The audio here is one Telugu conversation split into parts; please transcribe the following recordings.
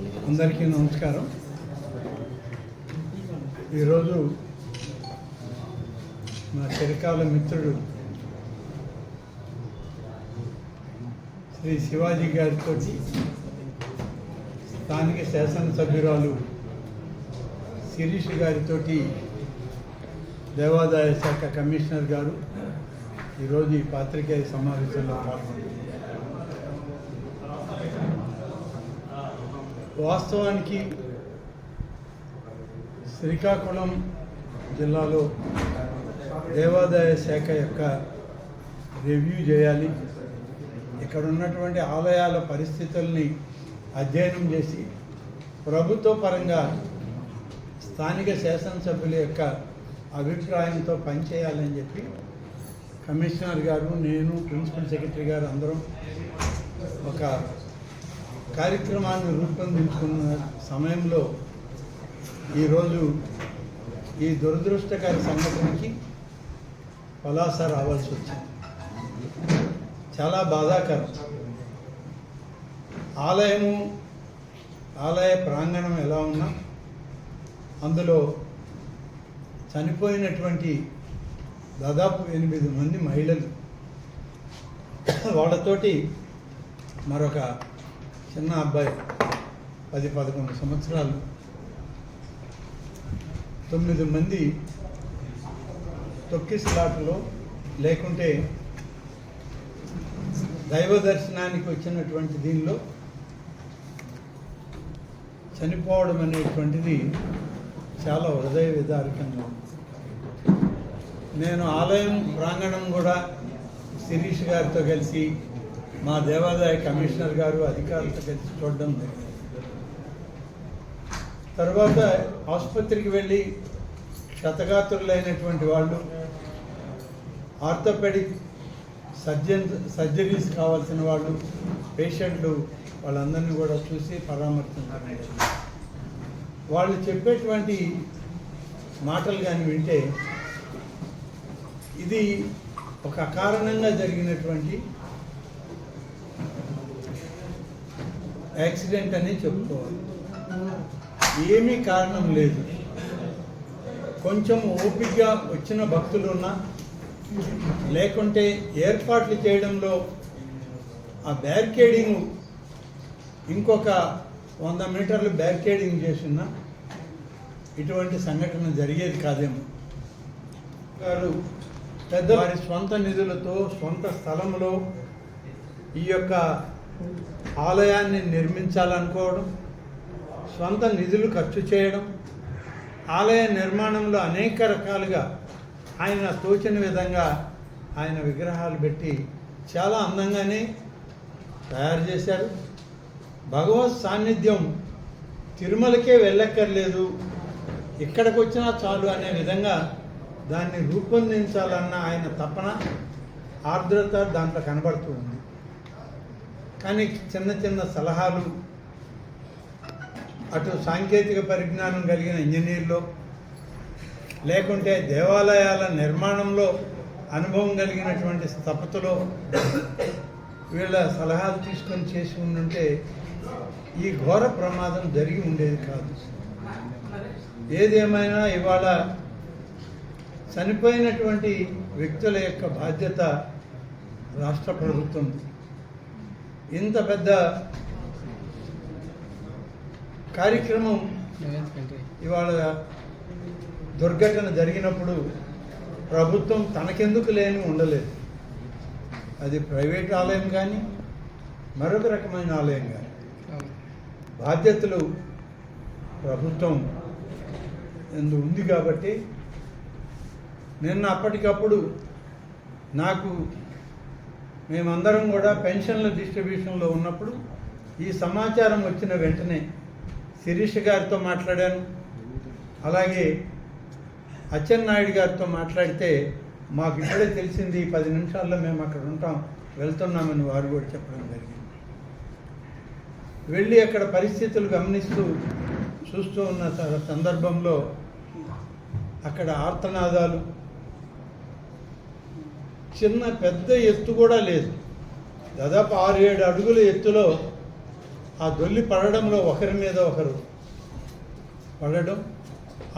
అందరికీ నమస్కారం. ఈరోజు మా చిరకాల మిత్రుడు శ్రీ శివాజీ గారితో స్థానిక శాసనసభ్యురాలు శిరీష్ గారితో దేవాదాయ శాఖ కమిషనర్ గారు ఈరోజు ఈ పాత్రికేయ సమావేశంలో పాల్గొన్నారు. వాస్తవానికి శ్రీకాకుళం జిల్లాలో దేవాదాయ శాఖ యొక్క రివ్యూ చేయాలి. ఇక్కడ ఉన్నటువంటి ఆలయాల పరిస్థితుల్ని అధ్యయనం చేసి ప్రభుత్వ పరంగా స్థానిక శాసనసభ్యుల యొక్క అభిప్రాయంతో పనిచేయాలని చెప్పి కమిషనర్ గారు నేను ప్రిన్సిపల్ సెక్రటరీ గారు అందరం ఒక కార్యక్రమాన్ని రూపొందించుకున్న సమయంలో ఈరోజు ఈ దురదృష్టకర సంఘటనకి పలాస రావాల్సి వచ్చింది. చాలా బాధాకరం. ఆలయము ఆలయ ప్రాంగణం ఎలా ఉన్నా అందులో చనిపోయినటువంటి దాదాపు ఎనిమిది మంది మహిళలు. వాళ్ళతోటి మరొక చిన్న అబ్బాయి పది పదకొండు సంవత్సరాలు. తొమ్మిది మంది తొక్కిసలాటలో లేకుంటే దైవ దర్శనానికి వచ్చినటువంటి దీనిలో చనిపోవడం అనేటువంటిది చాలా హృదయ విదారకంగా ఉంది. నేను ఆలయం ప్రాంగణం కూడా శిరీష్ గారితో కలిసి మా దేవాదాయ కమిషనర్ గారు అధికారులతో కలిసి చూడడం జరిగింది. తర్వాత ఆసుపత్రికి వెళ్ళి క్షతగాత్రులైనటువంటి వాళ్ళు ఆర్థోపెడిక్ సర్జన్ సర్జరీస్ కావాల్సిన వాళ్ళు పేషెంట్లు వాళ్ళందరినీ కూడా చూసి పరామర్శించడం వాళ్ళు చెప్పేటువంటి మాటలు కానీ వింటే ఇది ఒక కారణంగా జరిగినటువంటి యాక్సిడెంట్ అని చెప్పుకోవాలి. ఏమీ కారణం లేదు. కొంచెం ఓపికగా వచ్చిన భక్తులు ఉన్నా లేకుంటే ఏర్పాట్లు చేయడంలో ఆ బ్యారికేడింగ్ ఇంకొక వంద మీటర్లు బ్యారికేడింగ్ చేస్తున్నా ఇటువంటి సంఘటన జరిగేది కాదేమో. గారు పెద్ద వారి స్వంత నిధులతో స్వంత స్థలంలో ఈ యొక్క ఆలయాన్ని నిర్మించాలనుకోవడం సొంత నిధులు ఖర్చు చేయడం ఆలయ నిర్మాణంలో అనేక రకాలుగా ఆయన తోచిన విధంగా ఆయన విగ్రహాలు పెట్టి చాలా అందంగానే తయారు చేశారు. భగవత్ సాన్నిధ్యం తిరుమలకే వెళ్ళక్కర్లేదు ఇక్కడికి వచ్చినా చాలు అనే విధంగా దాన్ని రూపొందించాలన్న ఆయన తపన ఆర్ద్రత దాంట్లో కనబడుతూ ఉంది. కానీ చిన్న చిన్న సలహాలు అటు సాంకేతిక పరిజ్ఞానం కలిగిన ఇంజనీర్లు లేకుంటే దేవాలయాల నిర్మాణంలో అనుభవం కలిగినటువంటి స్థపతులో వీళ్ళ సలహాలు తీసుకొని చేసి ఉండుంటే ఈ ఘోర ప్రమాదం జరిగి ఉండేది కాదు. ఏదేమైనా ఇవాళ చనిపోయినటువంటి వ్యక్తుల యొక్క బాధ్యత రాష్ట్ర ప్రభుత్వం. ఇంత పెద్ద కార్యక్రమం ఇవాళ దుర్ఘటన జరిగినప్పుడు ప్రభుత్వం తనకెందుకు లేని ఉండలేదు. అది ప్రైవేట్ ఆలయం కానీ మరొక రకమైన ఆలయం కానీ బాధ్యతలు ప్రభుత్వం ఎందు ఉంది కాబట్టి నిన్న అప్పటికప్పుడు నాకు మేమందరం కూడా పెన్షన్ల డిస్ట్రిబ్యూషన్లో ఉన్నప్పుడు ఈ సమాచారం వచ్చిన వెంటనే శిరీష్ గారితో మాట్లాడాను. అలాగే అచ్చెన్నాయుడు గారితో మాట్లాడితే మాకు ఇప్పుడే తెలిసింది ఈ పది నిమిషాల్లో మేము అక్కడ ఉంటాం వెళ్తున్నామని వారు కూడా చెప్పడం జరిగింది. వెళ్ళి అక్కడ పరిస్థితులు గమనిస్తూ చూస్తూ ఉన్న స- సందర్భంలో అక్కడ ఆర్తనాదాలు చిన్న పెద్ద ఎత్తు కూడా లేదు. దాదాపు ఆరు ఏడు అడుగుల ఎత్తులో ఆ దొల్లి పడడంలో ఒకరి మీద ఒకరు పడడం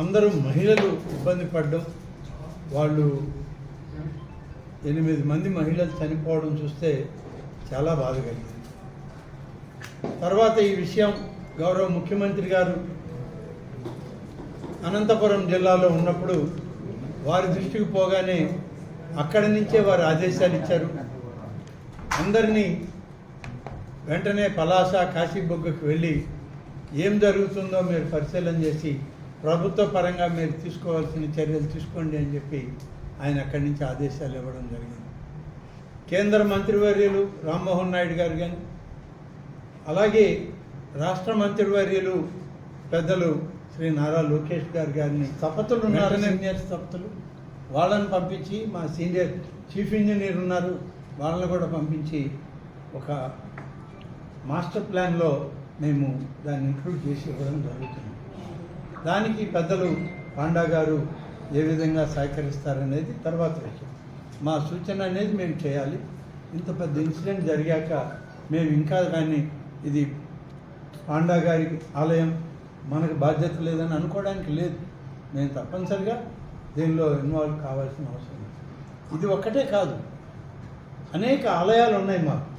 అందరూ మహిళలు ఇబ్బంది పడడం వాళ్ళు ఎనిమిది మంది మహిళలు చనిపోవడం చూస్తే చాలా బాధ కలిగింది. తర్వాత ఈ విషయం గౌరవ ముఖ్యమంత్రి గారు అనంతపురం జిల్లాలో ఉన్నప్పుడు వారి దృష్టికి పోగానే అక్కడి నుంచే వారు ఆదేశాలు ఇచ్చారు. అందరినీ వెంటనే పలాస కాశీబొగ్గకు వెళ్ళి ఏం జరుగుతుందో మీరు పరిశీలన చేసి ప్రభుత్వ పరంగా మీరు తీసుకోవాల్సిన చర్యలు తీసుకోండి అని చెప్పి ఆయన అక్కడి నుంచి ఆదేశాలు ఇవ్వడం జరిగింది. కేంద్ర మంత్రివర్యులు రామ్మోహన్ నాయుడు గారు కానీ అలాగే రాష్ట్ర మంత్రివర్యులు పెద్దలు శ్రీ నారా లోకేష్ గారు గారిని తపతులు ఉన్నారు సీనియర్ తపతులు వాళ్ళని పంపించి మా సీనియర్ చీఫ్ ఇంజనీర్ ఉన్నారు. వాళ్ళని కూడా పంపించి ఒక మాస్టర్ ప్లాన్లో మేము దాన్ని ఇంక్లూడ్ చేసి ఇవ్వడం జరుగుతుంది. దానికి పెద్దలు పాండా గారు ఏ విధంగా సహకరిస్తారనేది తర్వాత విషయం. మా సూచన అనేది మేము చేయాలి. ఇంత పెద్ద ఇన్సిడెంట్ జరిగాక మేము ఇంకా దాన్ని ఇది పాండా గారి ఆలయం మనకు బాధ్యత లేదని అనుకోవడానికి లేదు. మేము తప్పనిసరిగా దీనిలో ఇన్వాల్వ్ కావాల్సిన అవసరం ఇది ఒక్కటే కాదు. అనేక ఆలయాలు ఉన్నాయి మాకు.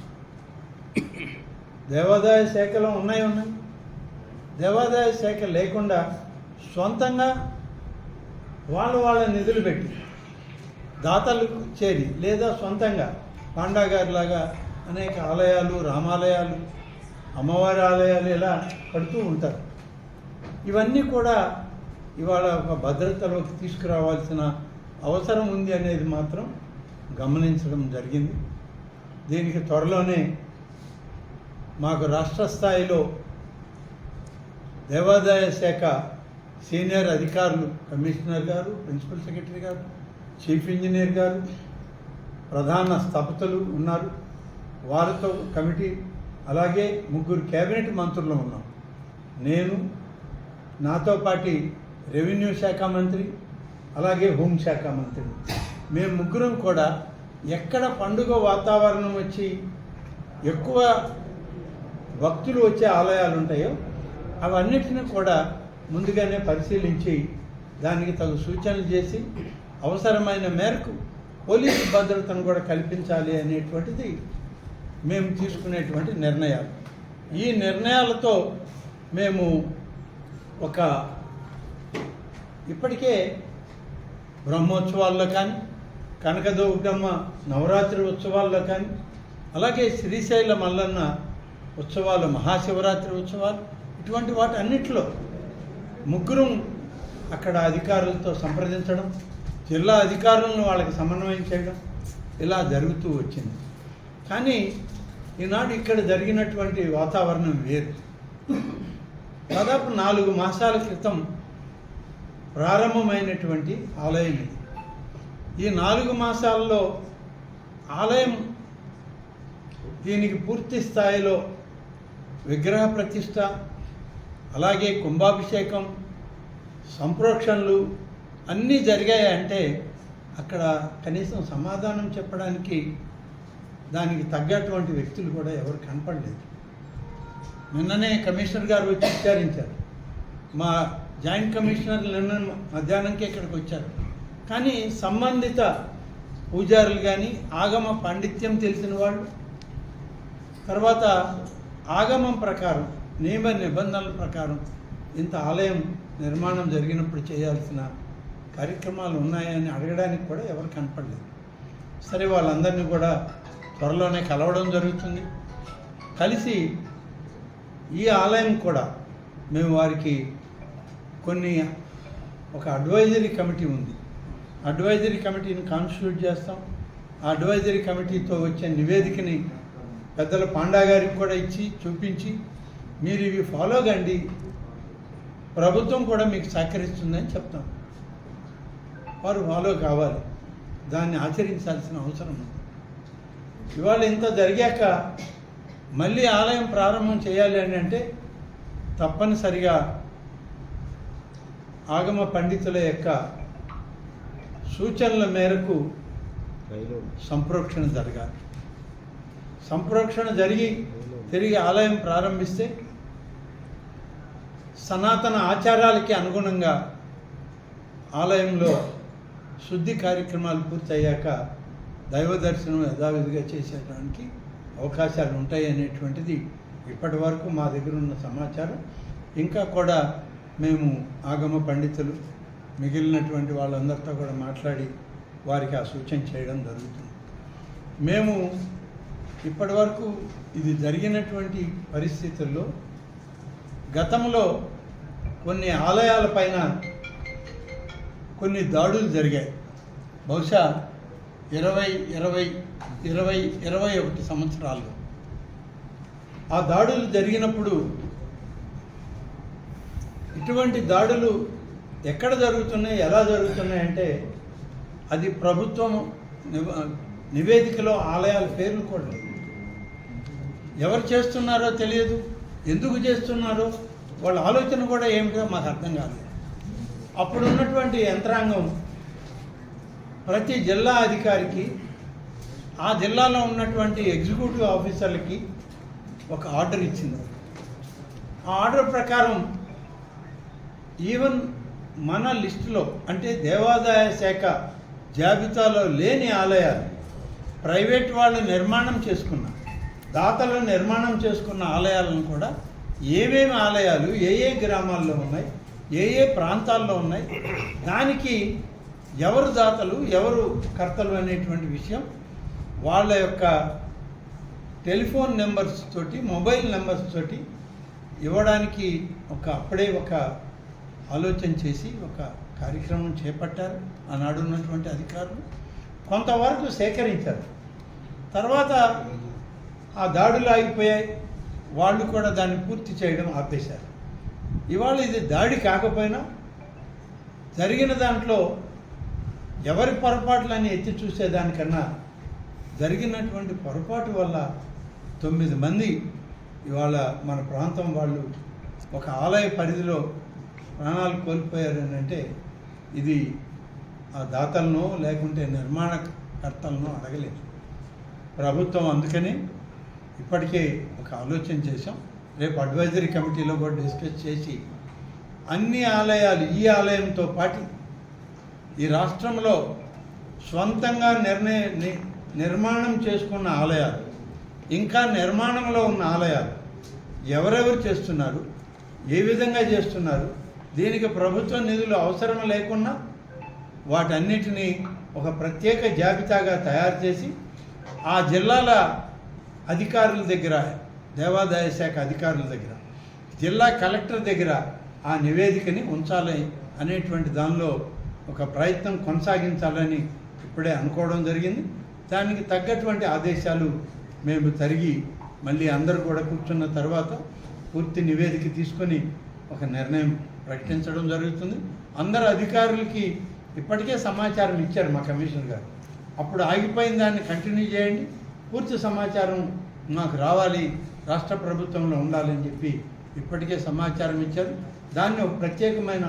దేవాదాయ శాఖలో ఉన్నాయి ఉన్నాయి. దేవాదాయ శాఖ లేకుండా సొంతంగా వాళ్ళు వాళ్ళ నిధులు పెట్టి దాతలు చేరి లేదా సొంతంగా పాండా గారిలాగా అనేక ఆలయాలు రామాలయాలు అమ్మవారి ఆలయాలు ఇలా కడుతూ ఉంటారు. ఇవన్నీ కూడా ఇవాళ ఒక భద్రతలోకి తీసుకురావాల్సిన అవసరం ఉంది అనేది మాత్రం గమనించడం జరిగింది. దీనికి త్వరలోనే మాకు రాష్ట్ర స్థాయిలో దేవాదాయ శాఖ సీనియర్ అధికారులు కమిషనర్ గారు ప్రిన్సిపల్ సెక్రటరీ గారు చీఫ్ ఇంజనీర్ గారు ప్రధాన స్థపతులు ఉన్నారు. వారితో కమిటీ అలాగే ముగ్గురు కేబినెట్ మంత్రులు ఉన్నాం. నేను నాతో పాటి రెవెన్యూ శాఖ మంత్రి అలాగే హోంశాఖ మంత్రి. మేము ముగ్గురం కూడా ఎక్కడ పండుగ వాతావరణం వచ్చి ఎక్కువ భక్తులు వచ్చే ఆలయాలు ఉంటాయో అవన్నిటిని కూడా ముందుగానే పరిశీలించి దానికి తగు సూచనలు చేసి అవసరమైన మేరకు పోలీసు భద్రతను కూడా కల్పించాలి అనేటువంటిది మేము తీసుకునేటువంటి నిర్ణయాలు. ఈ నిర్ణయాలతో మేము ఒక ఇప్పటికే బ్రహ్మోత్సవాల్లో కానీ కనకదుర్గమ్మ నవరాత్రి ఉత్సవాల్లో కానీ అలాగే శ్రీశైల మల్లన్న ఉత్సవాలు మహాశివరాత్రి ఉత్సవాలు ఇటువంటి వాటి అన్నింటిలో ముగ్గురు అక్కడ అధికారులతో సంప్రదించడం జిల్లా అధికారులను వాళ్ళకి సమన్వయం చేయడం ఇలా జరుగుతూ వచ్చింది. కానీ ఈనాడు ఇక్కడ జరిగినటువంటి వాతావరణం వేరు. దాదాపు నాలుగు మాసాల క్రితం ప్రారంభమైనటువంటి ఆలయం ఇది. ఈ నాలుగు మాసాల్లో ఆలయం దీనికి పూర్తి స్థాయిలో విగ్రహ ప్రతిష్ట అలాగే కుంభాభిషేకం సంప్రోక్షణలు అన్నీ జరిగాయి అంటే అక్కడ కనీసం సమాధానం చెప్పడానికి దానికి తగ్గటువంటి వ్యక్తులు కూడా ఎవరు కనపడలేదు. నిన్ననే కమిషనర్ గారు వచ్చి విచారించారు. మా జాయింట్ కమిషనర్ నిన్న మధ్యాహ్నంకే ఇక్కడికి వచ్చారు. కానీ సంబంధిత పూజారులు కానీ ఆగమ పాండిత్యం తెలిసిన వాళ్ళు తర్వాత ఆగమం ప్రకారం నియమ నిబంధనల ప్రకారం ఇంత ఆలయం నిర్మాణం జరిగినప్పుడు చేయాల్సిన కార్యక్రమాలు ఉన్నాయని అడగడానికి కూడా ఎవరు కనపడలేదు. సరే వాళ్ళందరినీ కూడా త్వరలోనే కలవడం జరుగుతుంది. కలిసి ఈ ఆలయం కూడా మేము వారికి కొన్ని ఒక అడ్వైజరీ కమిటీ ఉంది. అడ్వైజరీ కమిటీని కాన్స్టిట్యూట్ చేస్తాం. ఆ అడ్వైజరీ కమిటీతో వచ్చే నివేదికని పెద్దల పాండా గారికి కూడా ఇచ్చి చూపించి మీరు ఇవి ఫాలో కండి. ప్రభుత్వం కూడా మీకు సహకరిస్తుందని చెప్తాం. వారు ఫాలో కావాలి. దాన్ని ఆచరించాల్సిన అవసరం ఉంది. ఇవాళ ఇంత జరిగాక మళ్ళీ ఆలయం ప్రారంభం చేయాలి అని అంటే తప్పనిసరిగా ఆగమ పండితుల యొక్క సూచనల మేరకు సంప్రోక్షణ జరగాలి. సంప్రోక్షణ జరిగి తిరిగి ఆలయం ప్రారంభిస్తే సనాతన ఆచారాలకి అనుగుణంగా ఆలయంలో శుద్ధి కార్యక్రమాలు పూర్తయ్యాక దైవ దర్శనం యథావిధిగా చేసేటానికి అవకాశాలు ఉంటాయి అనేటువంటిది ఇప్పటి వరకు మా దగ్గర ఉన్న సమాచారం. ఇంకా కూడా మేము ఆగమ పండితులు మిగిలినటువంటి వాళ్ళందరితో కూడా మాట్లాడి వారికి ఆ సూచన చేయడం జరుగుతుంది. మేము ఇప్పటి వరకు ఇది జరిగినటువంటి పరిస్థితుల్లో గతంలో కొన్ని ఆలయాల పైన కొన్ని దాడులు జరిగాయి. బహుశా ఇరవై ఇరవై ఇరవై ఇరవై ఒకటి సంవత్సరాల్లో. ఆ దాడులు జరిగినప్పుడు ఇటువంటి దాడులు ఎక్కడ జరుగుతున్నాయి ఎలా జరుగుతున్నాయి అంటే అది ప్రభుత్వం నివేదికలో ఆలయాల పేర్లు కూడా ఎవరు చేస్తున్నారో తెలియదు. ఎందుకు చేస్తున్నారో వాళ్ళ ఆలోచన కూడా ఏమిటో మాకు అర్థం కాలేదు. అప్పుడు ఉన్నటువంటి యంత్రాంగం ప్రతి జిల్లా అధికారికి ఆ జిల్లాలో ఉన్నటువంటి ఎగ్జిక్యూటివ్ ఆఫీసర్లకి ఒక ఆర్డర్ ఇచ్చింది. ఆ ఆర్డర్ ప్రకారం ఈవెన్ మన లిస్టులో అంటే దేవాదాయ శాఖ జాబితాలో లేని ఆలయాలు ప్రైవేట్ వాళ్ళు నిర్మాణం చేసుకున్న దాతలు నిర్మాణం చేసుకున్న ఆలయాలను కూడా ఏమేమి ఆలయాలు ఏ ఏ గ్రామాల్లో ఉన్నాయి ఏ ఏ ప్రాంతాల్లో ఉన్నాయి దానికి ఎవరు దాతలు ఎవరు కర్తలు అనేటువంటి విషయం వాళ్ళ యొక్క టెలిఫోన్ నెంబర్స్ తోటి మొబైల్ నెంబర్స్ తోటి ఇవ్వడానికి ఒక అప్పుడే ఒక ఆలోచన చేసి ఒక కార్యక్రమం చేపట్టారు. ఆనాడు ఉన్నటువంటి అధికారులు కొంతవరకు సేకరించారు. తర్వాత ఆ దాడులు ఆగిపోయాయి. వాళ్ళు కూడా దాన్ని పూర్తి చేయడం ఆపేశారు. ఇవాళ ఇది దాడి కాకపోయినా జరిగిన దాంట్లో ఎవరి పొరపాట్లని ఎత్తి చూసేదానికన్నా జరిగినటువంటి పొరపాటు వల్ల తొమ్మిది మంది ఇవాళ మన ప్రాంతం వాళ్ళు ఒక ఆలయ పరిధిలో ప్రాణాలు కోల్పోయారు అని అంటే ఇది ఆ దాతలను లేకుంటే నిర్మాణకర్తలను అడగలేదు. ప్రభుత్వం అందుకని ఇప్పటికే ఒక ఆలోచన చేశాం. రేపు అడ్వైజరీ కమిటీలో కూడా డిస్కస్ చేసి అన్ని ఆలయాలు ఈ ఆలయంతో పాటు ఈ రాష్ట్రంలో స్వంతంగా నిర్ణయ ని- నిర్మాణం చేసుకున్న ఆలయాలు ఇంకా నిర్మాణంలో ఉన్న ఆలయాలు ఎవరెవరు చేస్తున్నారు ఏ విధంగా చేస్తున్నారు దీనికి ప్రభుత్వ నిధులు అవసరం లేకున్నా వాటన్నిటినీ ఒక ప్రత్యేక జాబితాగా తయారు చేసి ఆ జిల్లాల అధికారుల దగ్గర దేవాదాయ శాఖ అధికారుల దగ్గర జిల్లా కలెక్టర్ దగ్గర ఆ నివేదికని ఉంచాలి అనేటువంటి దానిలో ఒక ప్రయత్నం కొనసాగించాలని ఇప్పుడే అనుకోవడం జరిగింది. దానికి తగ్గటువంటి ఆదేశాలు మేము తరిగి మళ్ళీ అందరూ కూడా కూర్చున్న తర్వాత పూర్తి నివేదిక తీసుకొని ఒక నిర్ణయం ప్రకటించడం జరుగుతుంది. అందరు అధికారులకి ఇప్పటికే సమాచారం ఇచ్చారు మా కమిషనర్ గారు. అప్పుడు ఆగిపోయిన దాన్ని కంటిన్యూ చేయండి. పూర్తి సమాచారం మాకు రావాలి. రాష్ట్ర ప్రభుత్వంలో ఉండాలని చెప్పి ఇప్పటికే సమాచారం ఇచ్చారు. దాన్ని ఒక ప్రత్యేకమైన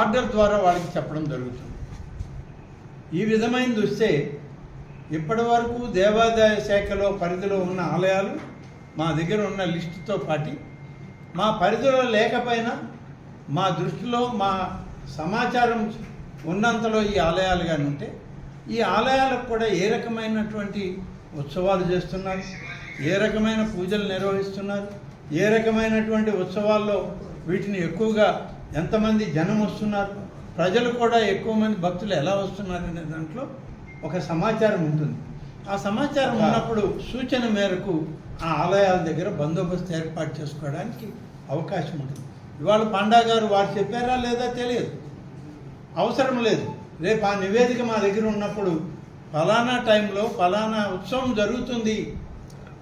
ఆర్డర్ ద్వారా వాళ్ళకి చెప్పడం జరుగుతుంది. ఈ విధమైనది వస్తే ఇప్పటి వరకు దేవాదాయ శాఖలో పరిధిలో ఉన్న ఆలయాలు మా దగ్గర ఉన్న లిస్టుతో పాటి మా పరిధిలో లేకపోయినా మా దృష్టిలో మా సమాచారం ఉన్నంతలో ఈ ఆలయాలు కానీ ఉంటే ఈ ఆలయాలకు కూడా ఏ రకమైనటువంటి ఉత్సవాలు చేస్తున్నారు? ఏ రకమైన పూజలు నిర్వహిస్తున్నారు? ఏ రకమైనటువంటి ఉత్సవాల్లో వీటిని ఎక్కువగా ఎంతమంది జనం వస్తున్నారు? ప్రజలు కూడా ఎక్కువ మంది భక్తులు ఎలా వస్తున్నారు అనే దాంట్లో ఒక సమాచారం ఉంటుంది. ఆ సమాచారం ఉన్నప్పుడు సూచన మేరకు ఆ ఆలయాల దగ్గర బందోబస్తు ఏర్పాటు చేసుకోవడానికి అవకాశం ఉంటుంది. ఇవాళ పండా గారు వారు చెప్పారా లేదా తెలియదు. అవసరం లేదు. రేపు ఆ నివేదిక మా దగ్గర ఉన్నప్పుడు ఫలానా టైంలో ఫలానా ఉత్సవం జరుగుతుంది.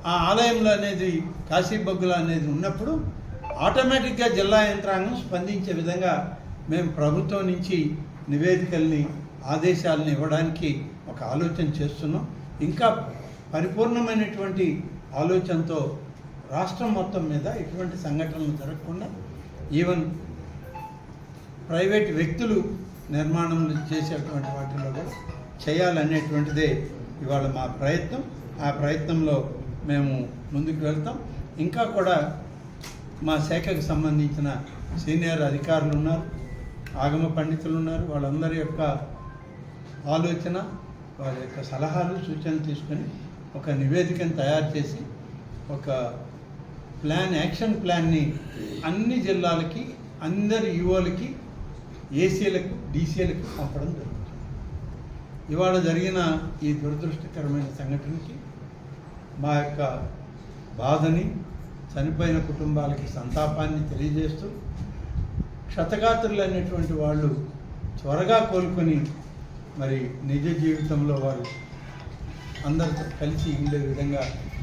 ఆ ఆలయంలో అనేది కాశీబొగ్గుల అనేది ఉన్నప్పుడు ఆటోమేటిక్గా జిల్లా యంత్రాంగం స్పందించే విధంగా మేము ప్రభుత్వం నుంచి నివేదికల్ని ఆదేశాలను ఇవ్వడానికి ఒక ఆలోచన చేస్తున్నాం. ఇంకా పరిపూర్ణమైనటువంటి ఆలోచనతో రాష్ట్రం మొత్తం మీద ఇటువంటి సంఘటనలు జరగకుండా ఈవెన్ ప్రైవేట్ వ్యక్తులు నిర్మాణం చేసేటువంటి వాటిలో కూడా చేయాలనేటువంటిదే ఇవాళ మా ప్రయత్నం. ఆ ప్రయత్నంలో మేము ముందుకు వెళ్తాం. ఇంకా కూడా మా శాఖకు సంబంధించిన సీనియర్ అధికారులు ఉన్నారు ఆగమ పండితులు ఉన్నారు. వాళ్ళందరి యొక్క ఆలోచన వారి యొక్క సలహాలు సూచనలు తీసుకొని ఒక నివేదికను తయారు చేసి ఒక ప్లాన్ యాక్షన్ ప్లాన్ని అన్ని జిల్లాలకి అందరి యువలకి ఏసీలకు డీసీలకు పంపడం జరుగుతుంది. ఇవాళ జరిగిన ఈ దురదృష్టకరమైన సంఘటనకి మా యొక్క బాధని చనిపోయిన కుటుంబాలకి సంతాపాన్ని తెలియజేస్తూ క్షతగాత్రులు అనేటువంటి వాళ్ళు త్వరగా కోలుకొని మరి నిజ జీవితంలో వారు అందరితో కలిసి ఉండే విధంగా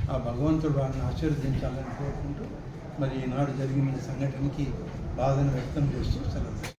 ఆ భగవంతుడు వారిని ఆశీర్వదించాలని కోరుకుంటూ మరి ఈనాడు జరిగిన సంఘటనకి బాధను వ్యక్తం చేస్తూ సెలవు